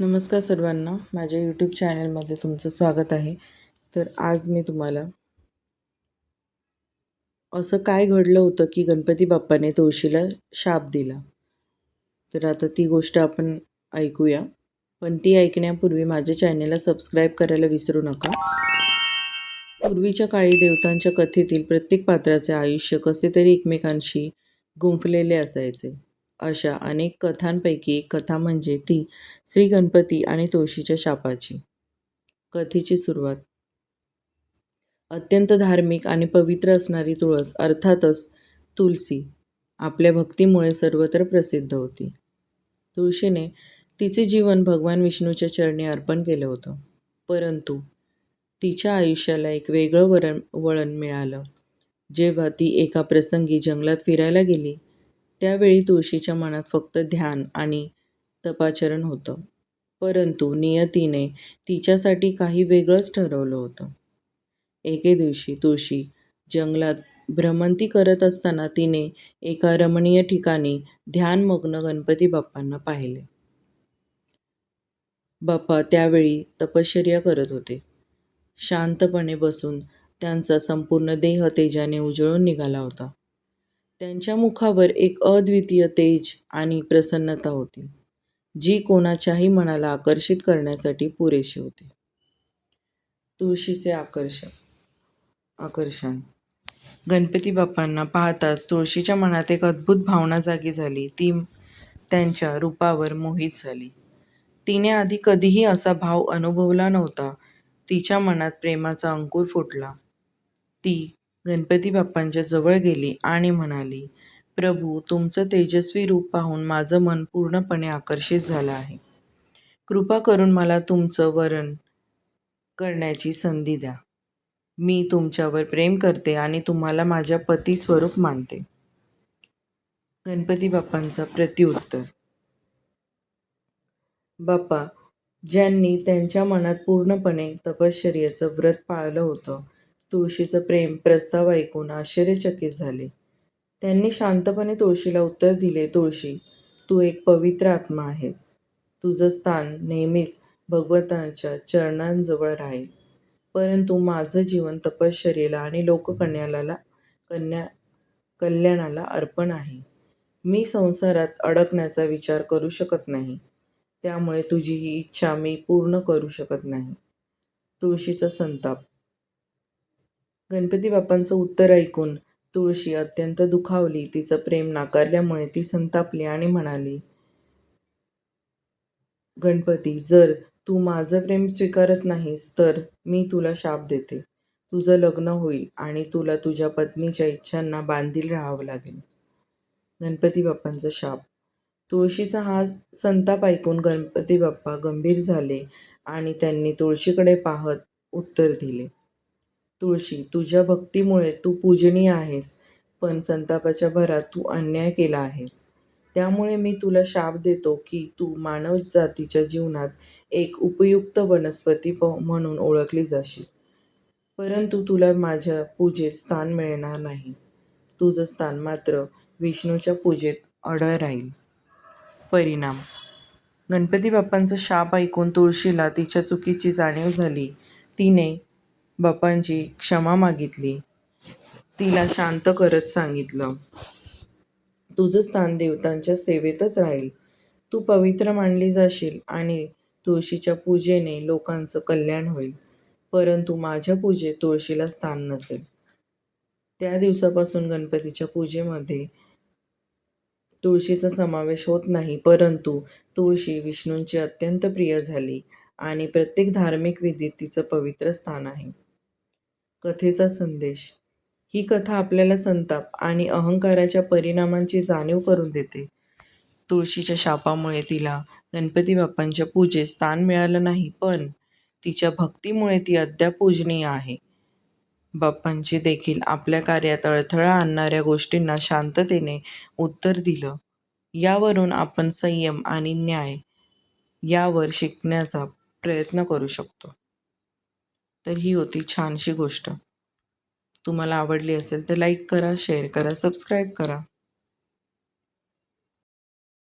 नमस्कार सर्वांना. माझ्या यूट्यूब चॅनलमध्ये तुमचं स्वागत आहे. तर आज मी तुम्हाला असं काय घडलं होतं की गणपती बाप्पाने तुळशीला शाप दिला? तर आता ती गोष्ट आपण ऐकूया. पण ती ऐकण्यापूर्वी माझ्या चॅनलला सबस्क्राईब करायला विसरू नका. पूर्वीच्या काळी देवतांच्या कथेतील प्रत्येक पात्राचे आयुष्य कसे तरी एकमेकांशी गुंफलेले असायचे. अशा अनेक कथांपैकी एक कथा म्हणजे ती श्री गणपती आणि तुळशीच्या शापाची. कथेची सुरुवात. अत्यंत धार्मिक आणि पवित्र असणारी तुळस अर्थातच तुलसी. आपल्या भक्तीमुळे सर्वत्र प्रसिद्ध होती. तुळशीने तिचे जीवन भगवान विष्णूच्या चरणी अर्पण केलं होतं. परंतु तिच्या आयुष्याला एक वेगळं वरण वळण मिळालं. जेव्हा ती एका प्रसंगी जंगलात फिरायला गेली त्यावेळी तुळशीच्या मनात फक्त ध्यान आणि तपाचरण होतं. परंतु नियतीने तिच्यासाठी काही वेगळंच ठरवलं होतं. एके दिवशी तुळशी जंगलात भ्रमंती करत असताना तिने एका रमणीय ठिकाणी ध्यानमग्न गणपती बाप्पांना पाहिले. बाप्पा त्यावेळी तपश्चर्या करत होते. शांतपणे बसून त्यांचा संपूर्ण देह तेजाने उजळून निघाला होता. त्यांच्या मुखावर एक अद्वितीय तेज आणि प्रसन्नता होती जी कोणाच्याही मनाला आकर्षित करण्यासाठी पुरेशी होती. तुळशीचे आकर्षण आकर्षण. गणपती बाप्पांना पाहताच तुळशीच्या मनात एक अद्भुत भावना जागी झाली. ती त्यांच्या रूपावर मोहित झाली. तिने आधी कधीही असा भाव अनुभवला नव्हता. तिच्या मनात प्रेमाचा अंकुर फुटला. ती गणपती बाप्पांच्या जवळ गेली आणि म्हणाली प्रभू तुमचं तेजस्वी रूप पाहून माझं मन पूर्णपणे आकर्षित झालं आहे. कृपा करून मला तुमचं वरण करण्याची संधी द्या. मी तुमच्यावर प्रेम करते आणि तुम्हाला माझ्या पती स्वरूप मानते. गणपती बाप्पांचा प्रत्युत्तर. बाप्पा ज्यांनी त्यांच्या मनात पूर्णपणे तपश्चर्याचं व्रत पाळलं होतं तुळशीचं प्रेम प्रस्ताव ऐकून आश्चर्यचकित झाले. त्यांनी शांतपणे तुळशीला उत्तर दिले तुळशी तू एक पवित्र आत्मा आहेस. तुझं स्थान नेहमीच भगवंतांच्या चरणांजवळ राहील. परंतु माझं जीवन तपश्चर्येला आणि लोककल्याणाला कन्या कल्याणाला अर्पण आहे. मी संसारात अडकण्याचा विचार करू शकत नाही. त्यामुळे तुझी ही इच्छा मी पूर्ण करू शकत नाही. तुळशीचा संताप गणपती बाप्पांचं उत्तर ऐकून तुळशी अत्यंत दुखावली. तिचं प्रेम नाकारल्यामुळे ती संतापली आणि म्हणाली गणपती जर तू माझं प्रेम स्वीकारत नाहीस तर मी तुला शाप देते. तुझं लग्न होईल आणि तुला तुझ्या पत्नीच्या इच्छांना बांधील राहावं लागेल. गणपती बाप्पांचा शाप. तुळशीचा हा संताप ऐकून गणपती बाप्पा गंभीर झाले आणि त्यांनी तुळशीकडे पाहत उत्तर दिले तुळशी तुझ्या भक्तीमुळे तू पूजनीय आहेस पण संतापाच्या भरात तू अन्याय केला आहेस. त्यामुळे मी तुला शाप देतो की तू मानव जातीच्या जीवनात एक उपयुक्त वनस्पती प म्हणून ओळखली जाशील. परंतु तुला माझ्या पूजेत स्थान मिळणार नाही. तुझं स्थान मात्र विष्णूच्या पूजेत अढळ राहील. परिणाम. गणपती बाप्पांचा शाप ऐकून तुळशीला तिच्या चुकीची जाणीव झाली. तिने बाप्पांची क्षमा मागितली. तिला शांत करत सांगितलं तुझं स्थान देवतांच्या सेवेतच राहील. तू पवित्र मानली जाशील आणि तुळशीच्या पूजेने लोकांचं कल्याण होईल. परंतु माझ्या पूजेत तुळशीला स्थान नसेल. त्या दिवसापासून गणपतीच्या पूजेमध्ये तुळशीचा समावेश होत नाही परंतु तुळशी विष्णूंची अत्यंत प्रिय झाली आणि प्रत्येक धार्मिक विधीत तिचं पवित्र स्थान आहे. कथेचा संदेश. ही कथा आपल्याला संताप आणि अहंकाराच्या परिणामांची जाणीव करून देते. तुळशीच्या शापामुळे तिला गणपती बाप्पांच्या पूजेत स्थान मिळालं नाही पण तिच्या भक्तीमुळे ती अद्याप पूजनीय आहे. बाप्पांची देखील आपल्या कार्यात अडथळा आणणाऱ्या गोष्टींना शांततेने उत्तर दिलं. यावरून आपण संयम आणि न्याय यावर शिकण्याचा प्रयत्न करू शकतो. तर ही होती छानशी गोष्ट. तुम्हाला आवडली असेल तर लाईक करा शेअर करा सबस्क्राईब करा.